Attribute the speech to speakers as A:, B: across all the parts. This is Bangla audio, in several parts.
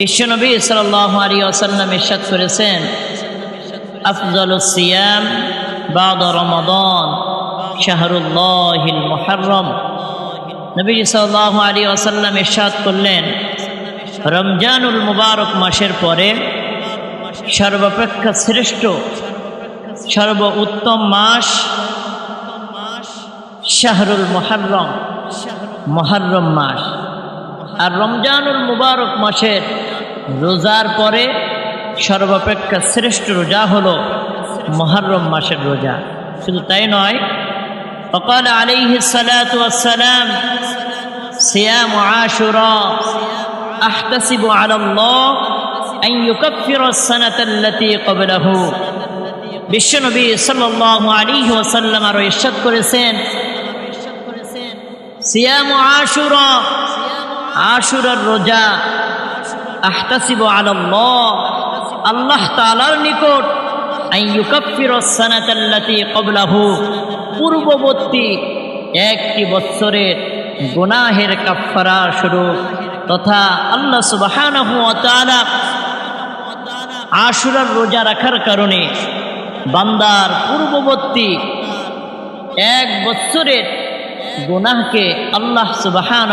A: বিশ্বনবী সাল্লাহ আলী আসাল্লাম ইরশাদ করেছেন আফজল সিয়াম বাদ রমাদন শাহরুল্লাহিল মুহাররম। নবী সাল্লাহ আলী আসাল্লাম ইরশাদ করলেন, রমজানুল মুবারক মাসের পরে সর্বাপেক্ষা শ্রেষ্ঠ সর্ব উত্তম মাস শাহরুল মুহাররম মহারম মাস। আর রমজানুল মুবারক মাসের রোজার পরে সর্বাপেক্ষা শ্রেষ্ঠ রোজা হলো মহারম মাসের রোজা শুধু তাই নয় فقال عليه الصلاة والسلام صيام عاشوراء أحتسب على الله أن يكفر السنة التي قبله বিশ্বনবী সাল্লাল্লাহু আলাইহি ওয়াসাল্লাম আরো ইরশাদ করেছেন সিয়াম আশুরা আশুরার রোজা আহতাসিব আলাল্লাহ, আল্লাহ তাআলার নিকট পূর্ববর্তী একটি বৎসরের গুনাহের কাফফারা শুরু তথা আল্লাহ তাআলা আশুরার রোজা রাখার কারণে বান্দার পূর্ববর্তী এক বৎসরের গুনাহকে আল্লাহ সুবাহান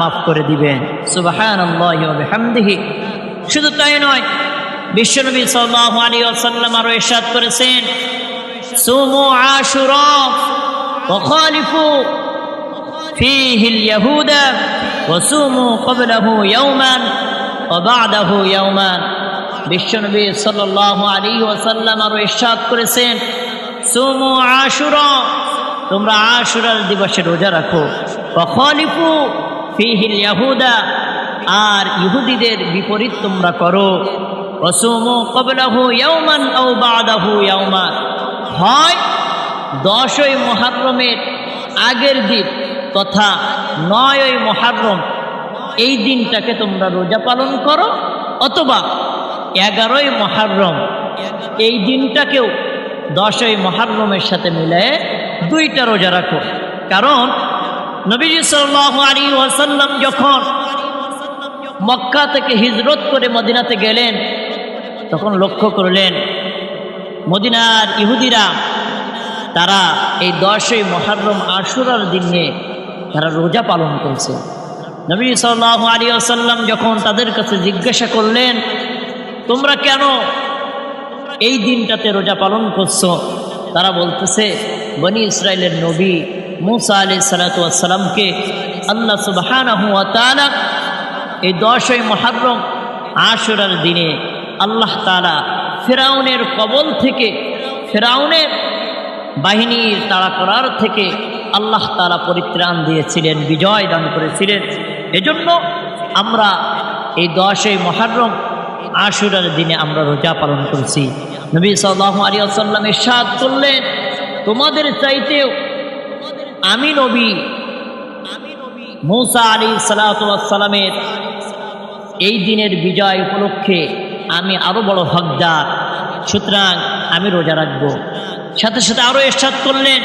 A: মাফ করে দিবেন সুবাহান হামদিহি শুধু তাই নয় বিশ্বনবী সাল্লাহ আলী আসাল্লাম আরো এরশাদ করেছেন সুমু আশুরা وخالفوا فيه اليهود وصوموا قبله يوما وبعده يوما বিশ্বনবী সাল্লাহ আলী ওয়াসাল্লাম আরো ইরশাদ করেছেন সুমু আশুরা তোমরা আশুরার দিবসে রোজা রাখো। অখলিফু ফিহিল ইয়াহুদা, আর ইহুদিদের বিপরীত তোমরা করো। অসুমু কবলাহু ইয়াউমান ও বাদাহু ইয়াউমান হয় দশই মহারমের আগের দিন তথা নয়ই মহারম এই দিনটাকে তোমরা রোজা পালন করো, অথবা এগারোই মহারম এই দিনটাকেও দশই মহারমের সাথে মিলে দুইটা রোজা রাখো। কারণ নবীজি সাল্লাহ আলী ওয়াসাল্লাম যখন মক্কা থেকে হিজরত করে মদিনাতে গেলেন, তখন লক্ষ্য করলেন মদিনার ইহুদিরা, তারা এই দশই মহারম আশুরার দিনে তারা রোজা পালন করছে। নবী সাল্লাহ আলী আসাল্লাম যখন তাদের কাছে জিজ্ঞাসা করলেন, তোমরা কেন এই দিনটাতে রোজা পালন করছ? তারা বলতেছে বনি ইসরায়েলের নবী মুসা আলি সালাতামকে আল্লাহ সুবাহান এই দশই মহারম আশুরার দিনে আল্লাহ তালা ফেরাউনের কবল থেকে, ফেরাউনের বাহিনীর তাড়া করার থেকে আল্লাহ তালা পরিত্রাণ দিয়েছিলেন, বিজয় দান করেছিলেন। এজন্য আমরা এই দশই মহারম আশুরার দিনে আমরা রোজা পালন করছি। নবী সাল্লাহ আলী আসাল্লাম ইরশাদ করলেন তোমাদের চাইতেও আমি নবী। মৌসা আলী সালাতামের এই দিনের বিজয় উপলক্ষে আমি আরও বড় হকদার। সুতরাং আমি রোজা রাখব। সাথে সাথে আরও এরশাদ করলেন।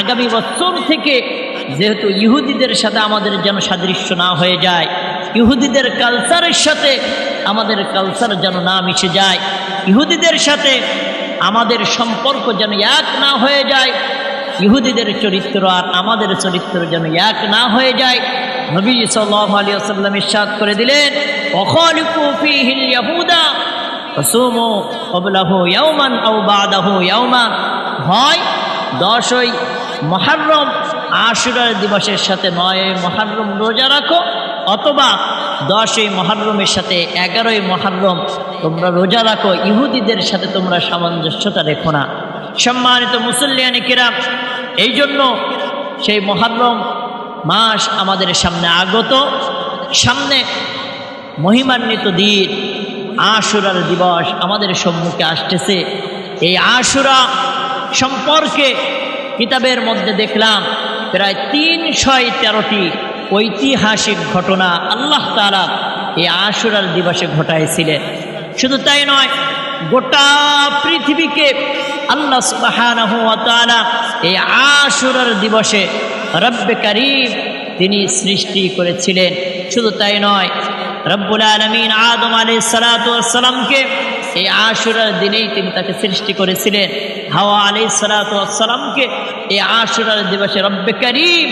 A: আগামী বছর থেকে যেহেতু ইহুদিদের সাথে আমাদের যেন সাদৃশ্য না হয়ে যায়, ইহুদিদের কালচারের সাথে আমাদের কালচার যেন না মিশে যায়, ইহুদিদের সাথে আমাদের সম্পর্ক যেন এক না হয়ে যায়। ইহুদিদের চরিত্র আর আমাদের চরিত্র যেন এক না হয়ে যায়। নবী আসাল্লাম ইসাদ করে দিলেন হয় দশই মহারম আশুরার দিবসের সাথে নয় মহারম রোজা রাখো। অথবা দশই মহারমের সাথে এগারোই মহারম তোমরা রোজা রাখো, ইহুদিদের সাথে তোমরা সামঞ্জস্যতা রেখো না। সম্মানিত মুসল্লিয়ানি কিরাম এই জন্য সেই মহারম মাস আমাদের সামনে আগত। সামনে মহিমান্বিত দিন, আশুরার দিবস আমাদের সম্মুখে আসতেছে। এই আশুরা সম্পর্কে কিতাবের মধ্যে দেখলাম, প্রায় তিনশয় তেরোটি ঐতিহাসিক ঘটনা আল্লাহ তালা এই আশুরার দিবসে ঘটাইছিলেন। শুধু তাই নয়, গোটা পৃথিবীকে আল্লাহ সুবহানাহু এই আশুরার দিবসে রব্বে করিম তিনি সৃষ্টি করেছিলেন। শুধু তাই নয়, রব্বুল আলমিন আদম আলী সালাতামকে এই আশুরার দিনেই তিনি তাকে সৃষ্টি করেছিলেন। হাওয়া আলী সালাতামকে এই আশুরার দিবসে রব্বে করিম